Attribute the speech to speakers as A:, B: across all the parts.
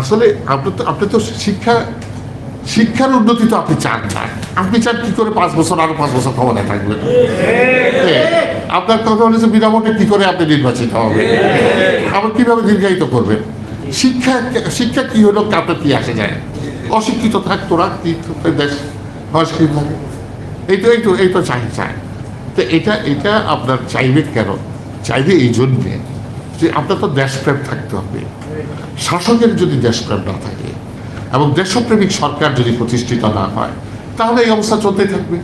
A: আসলে আপনি তো আপনি তো শিক্ষা, শিক্ষার উন্নতি তো আপনি চান না। আপনি চান কি করে পাঁচ বছর আরও পাঁচ বছর ক্ষমতায় থাকবেন আপনার কথা হলে বিনামূল্যে কি করে আপনি নির্বাচিত হবে আবার কীভাবে দীর্ঘায়িত করবেন? শিক্ষা শিক্ষা কি হলো আপনার কি আসে যায়? অশিক্ষিত থাক তোরা, কি দেশ? অশিক্ষিত থাকে। এই তো এই তো এই তো চাই চায় তো এটা এটা আপনার চাইবে কেন? চাইবে এই জন্যে যে আপনার তো দেশপ্রেম থাকতে হবে। শাসকের যদি দেশপ্রেম না থাকে এবং দেশপ্রেমিক সরকার যদি প্রতিষ্ঠিত না হয়, তাহলে এই অবস্থা চলতেই থাকবে।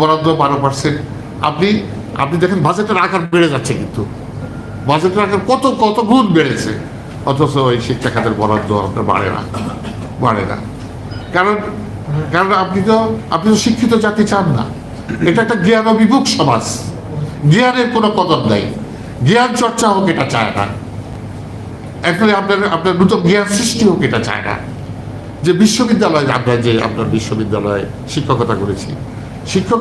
A: বরাদ্দ বারো পার্সেন্ট আপনি আপনি দেখেন বাজেটের আকার বেড়ে যাচ্ছে কিন্তু। বাজেটের আকার কত কত গুণ বেড়েছে। অথচ ওই শিক্ষা খাতের বরাদ্দ আপনার বাড়ে না বাড়ে না। কারণ কারণ আপনি তো আপনি তো শিক্ষিত জাতি চান না। এটা একটা জ্ঞান বিমুখ সমাজ। জ্ঞানের কোনো কদর নেই। জ্ঞান চর্চা হোক, এটা চায় না। এখন আপনার আপনার নতুন জ্ঞান সৃষ্টি হোক এটা চায় না যে বিশ্ববিদ্যালয় আমরা যে আপনার বিশ্ববিদ্যালয়ে শিক্ষকতা করেছি, শিক্ষক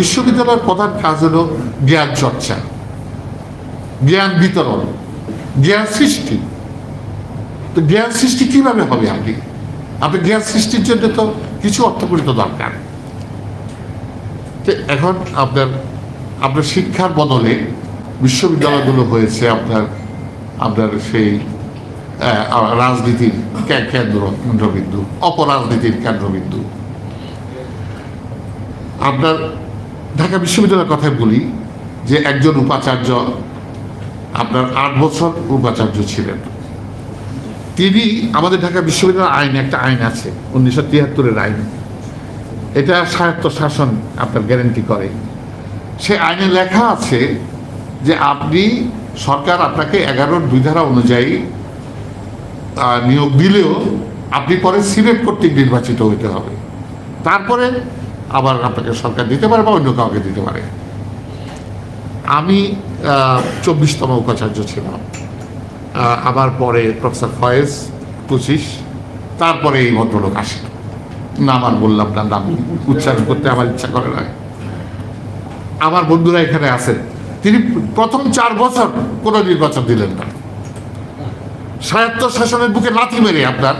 A: বিশ্ববিদ্যালয়ের প্রধান কাজ হলো জ্ঞান চর্চা, জ্ঞান বিতরণ, জ্ঞান সৃষ্টি। তো জ্ঞান সৃষ্টি কীভাবে হবে আপনি আপনি জ্ঞান সৃষ্টির জন্য তো কিছু অর্থকরিত দরকার। এখন আপনার আপনার শিক্ষার বদলে বিশ্ববিদ্যালয়গুলো হয়েছে আপনার আপনার সেই রাজনীতির কেন্দ্র কেন্দ্রবিন্দু অপরাজনীতির কেন্দ্রবিন্দু। আপনার ঢাকা বিশ্ববিদ্যালয়ের কথাই বলি যে একজন উপাচার্য, আপনার আট বছর উপাচার্য ছিলেন। তিনি আমাদের ঢাকা বিশ্ববিদ্যালয়ের আইন একটা আইন আছে, উনিশশো তিয়াত্তরের আইন। এটা স্বায়ত্ত শাসন আপনার গ্যারেন্টি করে। সে আইনে লেখা আছে যে আপনি সরকার আপনাকে এগারোর দুই ধারা অনুযায়ী নিয়োগ দিলেও আপনি পরে সিলেক্ট কর্তৃক নির্বাচিত হইতে হবে। তারপরে আবার আপনাকে সরকার দিতে পারে বা অন্য কাউকে দিতে পারে। আমি চব্বিশতম উপাচার্য ছিলাম। আমার পরে প্রফেসর ফয়েজ পঁচিশ, তারপরে এই ভদ্রলোক আসে নাম আর বললাম না নাম উচ্চারণ করতে আমার ইচ্ছা করে না। আমার বন্ধুরা এখানে আছেন তিনি প্রথম চার বছর কোনো নির্বাচন দিলেন না। স্বায়ত্ত শাসনের বুকে লাথি মেরে আপনার,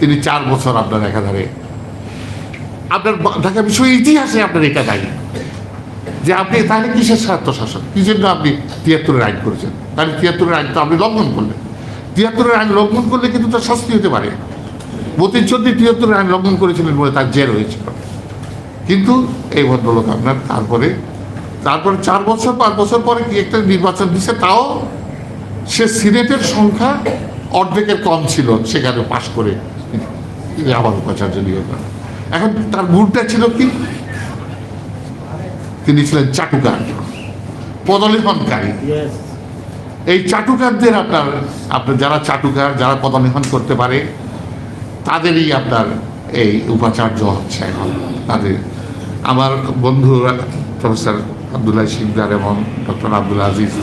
A: তিনি চার বছর আপনার একাধারে। আপনার ঢাকা বিশ্বের ইতিহাসে আপনার এটা দায়ী। যে আপনি, তাহলে কিসের স্বায়ত্ত শাসন? কি জন্য আপনি তিয়াত্তরের আইন করেছেন? তাহলে তিয়াত্তরের আইন তো আপনি লঙ্ঘন করলেন। তিয়াত্তরের আইন লঙ্ঘন করলে কিন্তু তার শাস্তি হতে পারে। মতির চন্দ্রী তিয়াত্তরের আইন লঙ্ঘন করেছিলেন বলে তার জেল হয়েছিল। কিন্তু এই ভদ্রলোক আপনার, তারপরে তারপরে চার বছর, পাঁচ বছর পরে কি একটা নির্বাচন দিছে, তাও সে সিনেটের সংখ্যা অর্ধেকের কম ছিল সেখানে পাশ করে তিনি আবার উপাচার্য নিয়োগ এখন তার গুণটা ছিল কি? তিনি ছিলেন চাটুকার পদলেখনকারী এই চাটুকারদের আপনার আপনার যারা চাটুকার, যারা পদলেখন করতে পারে, তাদেরই আপনার এই উপাচার্য হচ্ছে এখন। তাদের, আমার বন্ধুরা প্রফেসর আবদুল্লাহ শিকদার এবং ডক্টর আব্দুল আজিজ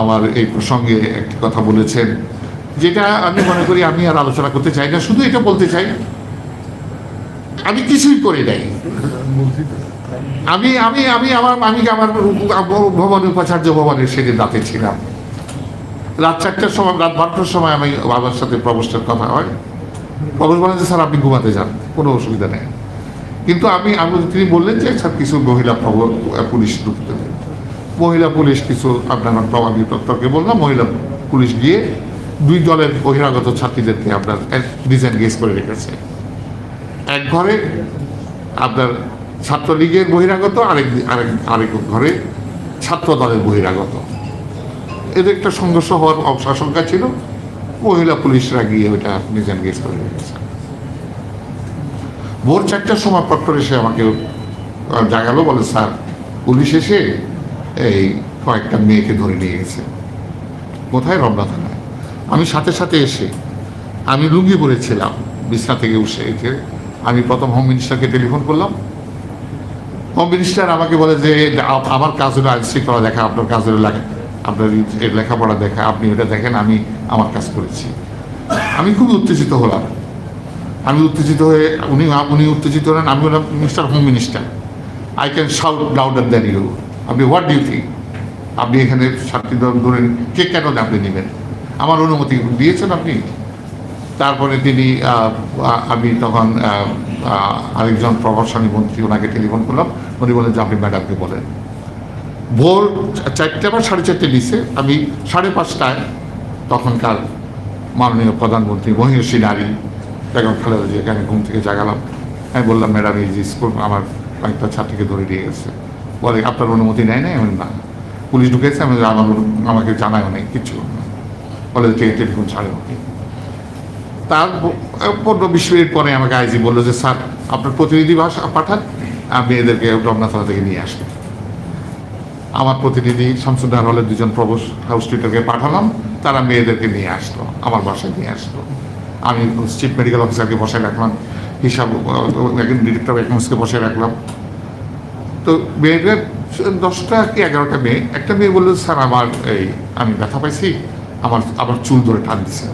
A: আমার এই প্রসঙ্গে একটি কথা বলেছেন, যেটা আমি মনে করি আমি আর আলোচনা করতে চাই না, শুধু এটা বলতে চাই, আমি কিছুই করি নাই। আমি আমি আমি আমার আমি আমার ভবন উপাচার্য ভবনের সেদিন রাতে ছিলাম। রাত চারটার সময়, রাত বারোটার সময় আমি বাবার সাথে প্রবেশের কথা হয়। প্রবেশ বলেন স্যার, আপনি ঘুমাতে যান, কোনো অসুবিধা নেই। কিন্তু আমি আমি, তিনি বললেন যে স্যার, কিছু মহিলা পুলিশ ঢুকতে। মহিলা পুলিশ কিছু, আপনার প্রভাবী তত্ত্বকে বললাম, মহিলা পুলিশ গিয়ে দুই দলের বহিরাগত ছাত্রীদেরকে আপনার ডিসএনগেজ করে রেখেছে। এক ঘরে আপনার ছাত্রলীগের বহিরাগত, আরেক আরেক আরেক ঘরে ছাত্র দলের বহিরাগত। এদের একটা সংঘর্ষ হওয়ার আশঙ্কা ছিল। মহিলা পুলিশরা গিয়ে ওইটা ডিসএনগেজ করে রেখেছে। ভোর চারটার সময় প্রক্টর এসে আমাকে জাগালো, বলে, স্যার, পুলিশ এসে এই কয়েকটা মেয়েকে ধরে নিয়ে গেছে। কোথায় রমনা থানায়? আমি সাথে সাথে এসে, আমি লুঙ্গি পরেছিলাম, বিছনা থেকে উঠে এসে আমি প্রথম হোম মিনিস্টারকে টেলিফোন করলাম। হোম মিনিস্টার আমাকে বলে যে আমার কাজ হলো আইন দেখা আপনার কাজ হলো লেখা, আপনার লেখাপড়া দেখা আপনি ওটা দেখেন, আমি আমার কাজ করেছি। আমি খুব উত্তেজিত হলাম। আমি উত্তেজিত হয়ে, উনি উনি উত্তেজিত হলেন, আমি হলাম mister home minister I can shout louder than you আপনি হোয়াট ডিউ থিঙ্ক আপনি এখানে ছাত্রী দল ধরেন কে কেন আপনি নেবেন? আমার অনুমতি দিয়েছেন আপনি। তারপরে তিনি আমি তখন আরেকজন প্রভাবশালী মন্ত্রী, ওনাকে টেলিফোন করলাম। উনি বলেন যে, আপনি ম্যাডামকে বলেন। ভোর চারটে বা সাড়ে চারটে নিচে আমি সাড়ে পাঁচটায় তখনকার মাননীয় প্রধানমন্ত্রী মহিষী নারী বেগম খালেদা জিয়াকে আমি ঘুম থেকে জাগালাম। আমি বললাম, ম্যাডাম, এই যে স্কুল, আমার কয়েকটা ছাত্রীকে ধরে নিয়ে গেছে। বলে, আপনার অনুমতি নেয় নাই? আমি না। পুলিশ ঢুকেছে, আমি আমার আমাকে জানায় নেই কিছু। বলে ঠিক টেলিফোন ছাড়ে ওকে তার পনেরো বিশ মিনিট পরে আমাকে আইজি বলল যে, স্যার, আপনার প্রতিনিধি ভাষা পাঠান, আমি এদেরকে রমনাথলা থেকে নিয়ে আসব। আমার প্রতিনিধি শামসুদ্দার হলের দুজন প্রবোস হাউস টিচারকে পাঠালাম, তারা মেয়েদেরকে নিয়ে আসলো, আমার বাসায় নিয়ে আসলো। আমি চিফ মেডিকেল অফিসারকে বসায় রাখলাম, হিসাব ডিরেক্টর অ্যাকাউন্টসকে বসায় রাখলাম। তো মেয়েদের দশটা কি এগারোটা মেয়ে, একটা মেয়ে বলল, স্যার, আমার এই, আমি ব্যথা পাইছি, আমার আমার চুল ধরে টান দিছিল।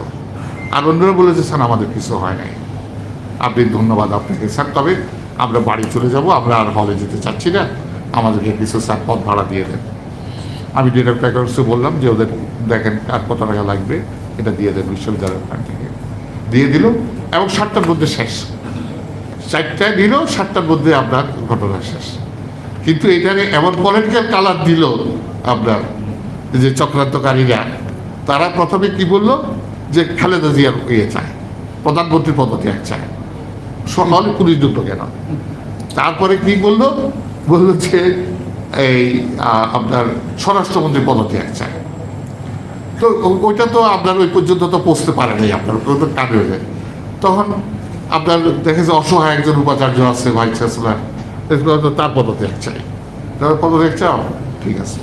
A: আর অন্যরা বলল যে, স্যার, আমাদের কিছু হয় নাই। আপনি ধন্যবাদ আপনাকে, স্যার, তবে আমরা বাড়ি চলে যাব, আমরা আর হলে যেতে চাচ্ছি না। আমাদেরকে কিছু স্যার পথ ভাড়া দিয়ে দেন। আমি ডিরেক্টর অ্যাকাউন্টসে বললাম যে, ওদের দেখেন আর কত টাকা লাগবে, এটা দিয়ে দেন বিশ্ববিদ্যালয়ের ফান্ড দিয়ে দিল এবং সাতটার মধ্যে শেষ। চারটায় দিল, সাতটার মধ্যে আপনার ঘটনা শেষ। কিন্তু এটাকে এমন পলিটিক্যাল কালার দিল আপনার যে চক্রান্তকারীরা, তারা প্রথমে কি বলল? যে খালেদা জিয়ার ইয়ে চায়, প্রধানমন্ত্রীর পদত্যাগ চায়। সকালে পুলিশ ঢুকলো কেন? তারপরে কি বলল? বলল যে এই আপনার স্বরাষ্ট্রমন্ত্রী পদত্যাগ চায়। তো ওইটা তো আপনার ওই পর্যন্ত তো পৌঁছতে নাই আপনার তো কাজ হয়ে যায়। তখন আপনার দেখে যে অসহায় একজন উপাচার্য আছে, ভাইস চ্যান্সেলার তো তার পদত্যাগ চাই। তার পদত্যাগ চাও? ঠিক আছে।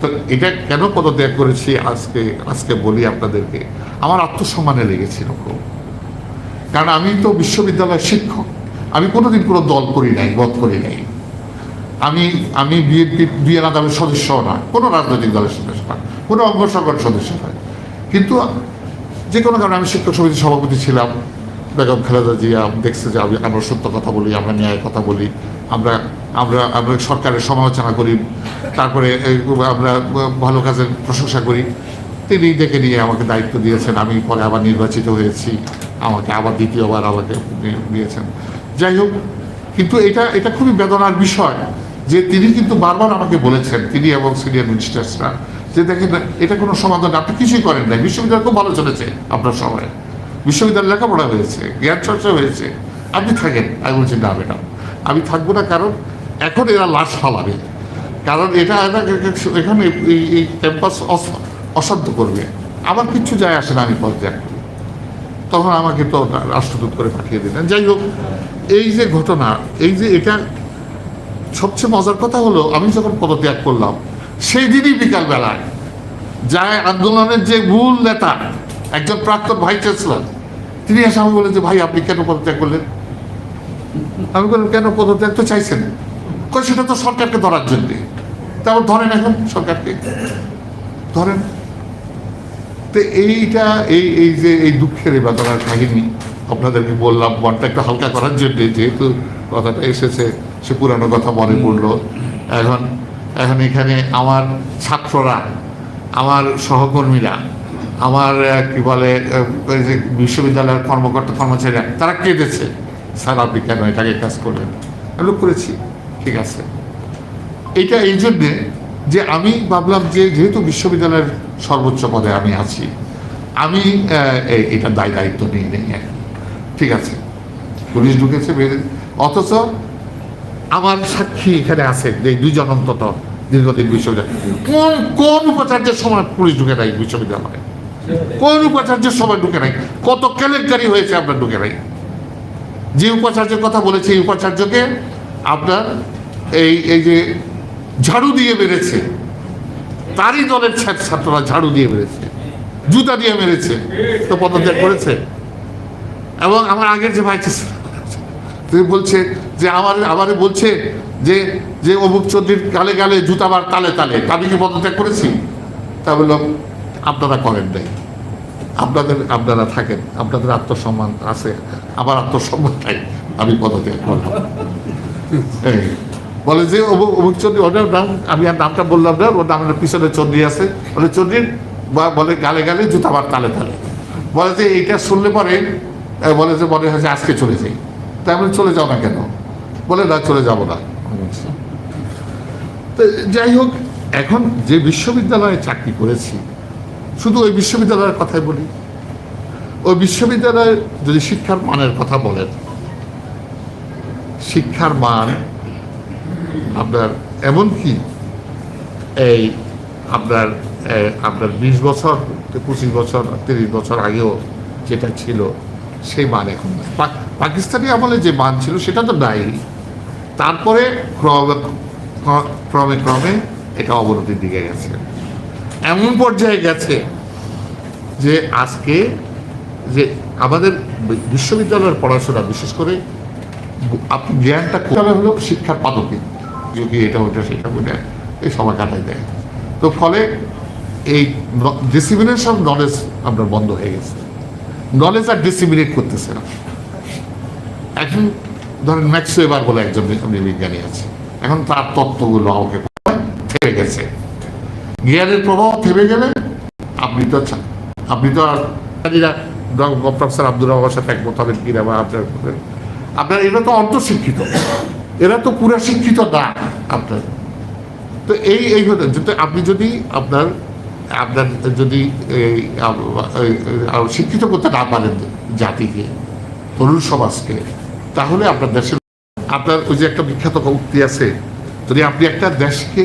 A: তো এটা কেন পদত্যাগ করেছি আজকে আজকে বলি আপনাদেরকে। আমার আত্মসম্মানে লেগেছিল খুব। কারণ আমি তো বিশ্ববিদ্যালয়ের শিক্ষক। আমি কোনোদিন কোনো দল করি নাই বধ করি নাই। আমি আমি বিএনপি বিএন আদামের সদস্য না, কোনো রাজনৈতিক দলের সদস্য না। কোনো অঙ্গ সংগঠনের সদস্য নয় কিন্তু যে কোনো কারণে আমি শিক্ষক সমিতির সভাপতি ছিলাম, বেগম খালেদা জিয়া দেখছে যে আমি, আমরা সত্য কথা বলি, আমরা ন্যায় কথা বলি, আমরা আমরা আমরা সরকারের সমালোচনা করি, তারপরে আমরা ভালো কাজের প্রশংসা করি। তিনি ডেকে নিয়ে আমাকে দায়িত্ব দিয়েছেন, আমি পরে আবার নির্বাচিত হয়েছি, আমাকে আবার দ্বিতীয়বার আমাকে দিয়েছেন। যাই হোক, কিন্তু এটা এটা খুবই বেদনার বিষয় যে তিনি কিন্তু বারবার আমাকে বলেছেন, তিনি এবং সিনিয়র মিনিস্টার্সরা যে দেখেন, এটা কোনো সমাধান আপনি কিছুই করেন নাই। বিশ্ববিদ্যালয় খুব ভালো চলেছে আপনার সময়। বিশ্ববিদ্যালয় লেখাপড়া হয়েছে, জ্ঞান চর্চা হয়েছে। আপনি থাকেন, আমি বলছি, না, ম্যাডাম, আমি থাকব না কারণ এখন এরা লাশ ফালাবে। কারণ এটা এটা এখানে এই এই ক্যাম্পাস অসাধ্য করবে। আমার কিচ্ছু যায় আসে না, আমি পদত্যাগ করি। তখন আমাকে তো রাষ্ট্রদূত করে পাঠিয়ে দিলেন। যাই হোক, এই যে ঘটনা, এই যে এটা, সবচেয়ে মজার কথা হলো, আমি যখন পদত্যাগ করলাম সেই দিনই বিকালবেলায় যায় আন্দোলনের যে মূল নেতা একজন প্রাক্তন ভাইস চ্যান্সেলর তিনি এসে আমি বলেন যে ভাই আপনি কেন পদত্যাগ করলেন? আমি বললাম কেন পদত্যাগ তো চাইছেন? কই সেটা তো সরকারকে ধরার জন্যে। তারপর ধরেন এখন সরকারকে। ধরেন। তো এইটা এই এই যে এই দুঃখের এই বেদনার কাহিনী আপনাদেরকে বললাম মনটা একটু হালকা করার জন্যে যেহেতু কথাটা এসেছে সে পুরানো কথা মনে পড়ল। এখন এখন এখানে আমার ছাত্ররা আমার সহকর্মীরা আমার কি বলে বিশ্ববিদ্যালয়ের কর্মকর্তা কর্মচারীরা তারা কেঁদেছে। স্যার আপনি কেন এটাকে কাজ করলেন? আমি করেছি। ঠিক আছে। এটা এই জন্যে যে আমি ভাবলাম যে যেহেতু বিশ্ববিদ্যালয়ের সর্বোচ্চ পদে আমি আছি আমি আহ, এ- এটার দায় দায়িত্ব নিয়ে নেই ঠিক আছে। পুলিশ ঢুকেছে অথচ আমার সাক্ষী এখানে আছে, যে দুইজন অন্তত দীর্ঘদিন বিশ্ববিদ্যালয়। কোন কোন উপাচার্যের সময় পুলিশ ঢুকে নাই বিশ্ববিদ্যালয়ে? কোন উপাচার্যের সময় ঢুকে নাই? কত কেলেঙ্কারি হয়েছে আপনার ঢুকে নাই? যে উপাচার্যের কথা বলেছে, এই উপাচার্যকে আপনার এই এই যে ঝাড়ু দিয়ে মেরেছে, তারই দলের ছাত্ররা ঝাড়ু দিয়ে মেরেছে, জুতা দিয়ে মেরেছে, তো পদত্যাগ করেছে। এবং আমার আগের যে ভাই তিনি বলছে যে আমার আমারে বলছে যে যে অমুক চন্দ্রীর গালে গালে জুতাবার তালে তালে আমি কি পদত্যাগ করেছি? তা বললাম আপনারা করেন নাই। আপনাদের আপনারা থাকেন আপনাদের আত্মসম্মান আছে আমার আত্মসম্মান নাই আমি পদত্যাগ এই, বলে যে অমুক অমুক চন্দ্রী ওটার নাম আমি আর নামটা বললাম না ওর নামের পিছনে চন্দ্রী আছে। বলে চন্দ্রীর বা বলে গালে গালে জুতাবার তালে তালে। বলে যে এইটা শুনলে পরে বলে যে মনে হয় যে আজকে চলে যাই। তাই চলে যাও না কেন? বলে, না, চলে যাব না। তো যাই হোক, এখন যে বিশ্ববিদ্যালয়ে চাকরি করেছি, শুধু ওই বিশ্ববিদ্যালয়ের কথাই বলি। ওই বিশ্ববিদ্যালয়ে যদি শিক্ষার মানের কথা বলেন, শিক্ষার মান আপনার এমনকি এই আপনার আপনার বিশ বছর, পঁচিশ বছর, তিরিশ বছর আগেও যেটা ছিল সেই মান এখন নাই। পাকিস্তানি আমলে যে মান ছিল সেটা তো নাই। তারপরে ক্রমে ক্রমে এটা অবনতির দিকে গেছে। এমন পর্যায়ে গেছে যে আজকে যে আমাদের বিশ্ববিদ্যালয়ের পড়াশোনা, বিশেষ করে আপনি জ্ঞানটা কোথাও হলো? শিক্ষার পাদকে। যদি এটা ওটা সেটা ওটা এই সময় কাটাই দেয়। তো ফলে এই ডিসিমিনেশন নলেজ আপনার বন্ধ হয়ে গেছে। নলেজ আর ডিসিমিনেট করতেছে না। এখন ধরেন ম্যাক্স এবার বলে একজন বিজ্ঞানী আছে এখন তার তত্ত্বগুলো আমাকে থেমে গেছে। জ্ঞানের প্রভাব থেমে গেলে আপনি তো আপনি তো আর প্রফেসর আব্দুর রহমানের সাথে একমত হবেন কিনা বা আপনার আপনার এরা তো অন্তঃশিক্ষিত। এরা তো পুরা শিক্ষিত না আপনার। তো এই এই হতে আপনি যদি আপনার আপনার যদি শিক্ষিত করতে না পারেন জাতিকে, তরুণ সমাজকে, তাহলে আপনার দেশের আপনার ওই যে একটা বিখ্যাত উক্তি আছে, যদি আপনি একটা দেশকে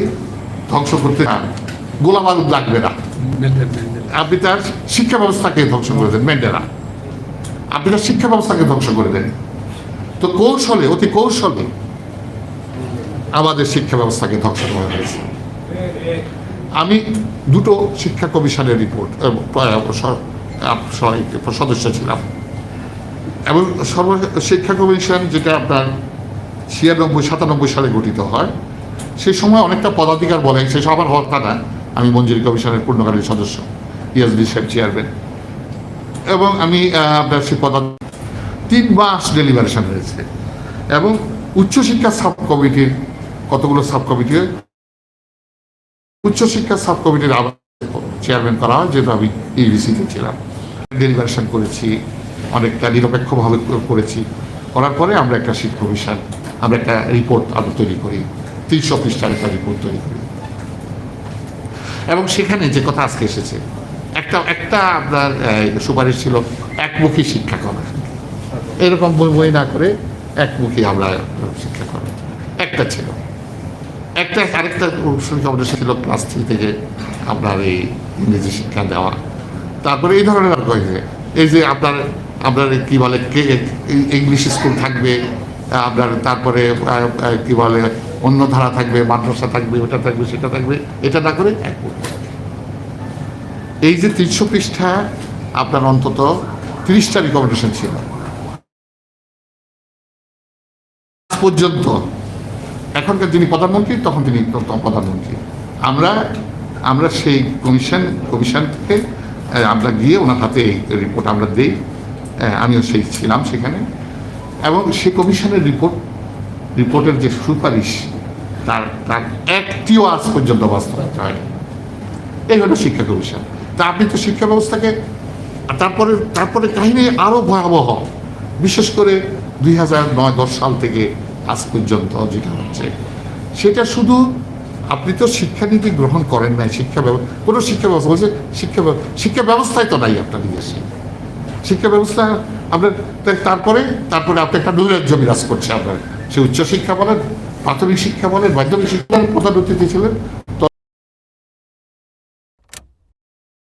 A: ধ্বংস করতে চান, গোলাম বারুদ লাগবে না। আপনি তার শিক্ষা ব্যবস্থাকে ধ্বংস করে দেন, ম্যান্ডেলা। আপনি তার শিক্ষা ব্যবস্থাকে ধ্বংস করে দেন। তো কৌশলে, অতি কৌশলে আমাদের শিক্ষা ব্যবস্থাকে ধ্বংস করা হয়েছে। আমি দুটো শিক্ষা কমিশনের রিপোর্ট সদস্য ছিলাম। এবং সর্ব, শিক্ষা কমিশন যেটা আপনার ছিয়ানব্বই, সাতানব্বই সালে গঠিত হয়, সেই সময় অনেকটা পদাধিকার বলে সেই সবার কথা না। আমি মঞ্জুরি কমিশনের পূর্ণকালীন সদস্য ইএসডি সাহেব চেয়ারম্যান এবং আমি আপনার সেই পদ তিন মাস ডেলিভারেশন হয়েছে। এবং উচ্চশিক্ষা সাব কমিটির কতগুলো সাব কমিটি উচ্চশিক্ষা সাব কমিটির আবার চেয়ারম্যান করা হয়, যেহেতু আমি ইউবিসিতে ছিলাম। ডেলিভারেশন করেছি, অনেকটা নিরপেক্ষভাবে করেছি। করার পরে আমরা একটা শিক্ষা কমিশন আমরা একটা রিপোর্ট আমরা তৈরি করি। তিনশো পৃষ্ঠার একটা রিপোর্ট তৈরি করি। এবং সেখানে যে কথা আজকে এসেছে, একটা একটা আপনার সুপারিশ ছিল একমুখী শিক্ষা করা এরকম বই বই না করে একমুখী আমরা শিক্ষা করা একটা ছিল। একটা, আরেকটা শুনছি আমাদের ছিল ক্লাস থ্রি থেকে আপনার এই ইংরেজি শিক্ষা দেওয়া? তারপরে এই ধরনের আর কয়েছে এই যে আপনার আপনার কি বলে, কে ইংলিশ স্কুল থাকবে, আপনার তারপরে কি বলে, অন্য ধারা থাকবে, মাদ্রাসা থাকবে, ওটা থাকবে, সেটা থাকবে, এটা না করে এক এই যে তিনশো পৃষ্ঠা, আপনার অন্তত তিরিশটা রিকমেন্ডেশন ছিল। পর্যন্ত এখনকার যিনি প্রধানমন্ত্রী, তখন তিনি প্রধানমন্ত্রী। আমরা আমরা সেই কমিশন কমিশন থেকে আমরা গিয়ে ওনার হাতে এই রিপোর্ট আমরা দিই। আমিও সেই ছিলাম সেখানে। এবং সেই কমিশনের রিপোর্ট রিপোর্টের যে সুপারিশ, তার তার একটিও আজ পর্যন্ত বাস্তবায়িত হয়নি। এই হলো শিক্ষা কমিশন। তা আপনি তো শিক্ষা ব্যবস্থাকে তারপরে তারপরে কাহিনী আরও ভয়াবহ। বিশেষ করে দুই হাজার নয় দশ সাল থেকে আজ পর্যন্ত যেটা হচ্ছে, সেটা শুধু আপনি তো শিক্ষানীতি গ্রহণ করেন নাই, শিক্ষা ব্যবস্থা কোনো শিক্ষা ব্যবস্থা, বলছে শিক্ষা শিক্ষা ব্যবস্থায় তো নাই আপনার দেশে শিক্ষা ব্যবস্থা আপনার তারপরে তারপরে আপনি একটা নৈরাজ্য বিরাজ করছে আপনার। সে উচ্চশিক্ষা বলেন, প্রাথমিক শিক্ষা বলেন, মাধ্যমিক শিক্ষা প্রধান অতিথি ছিলেন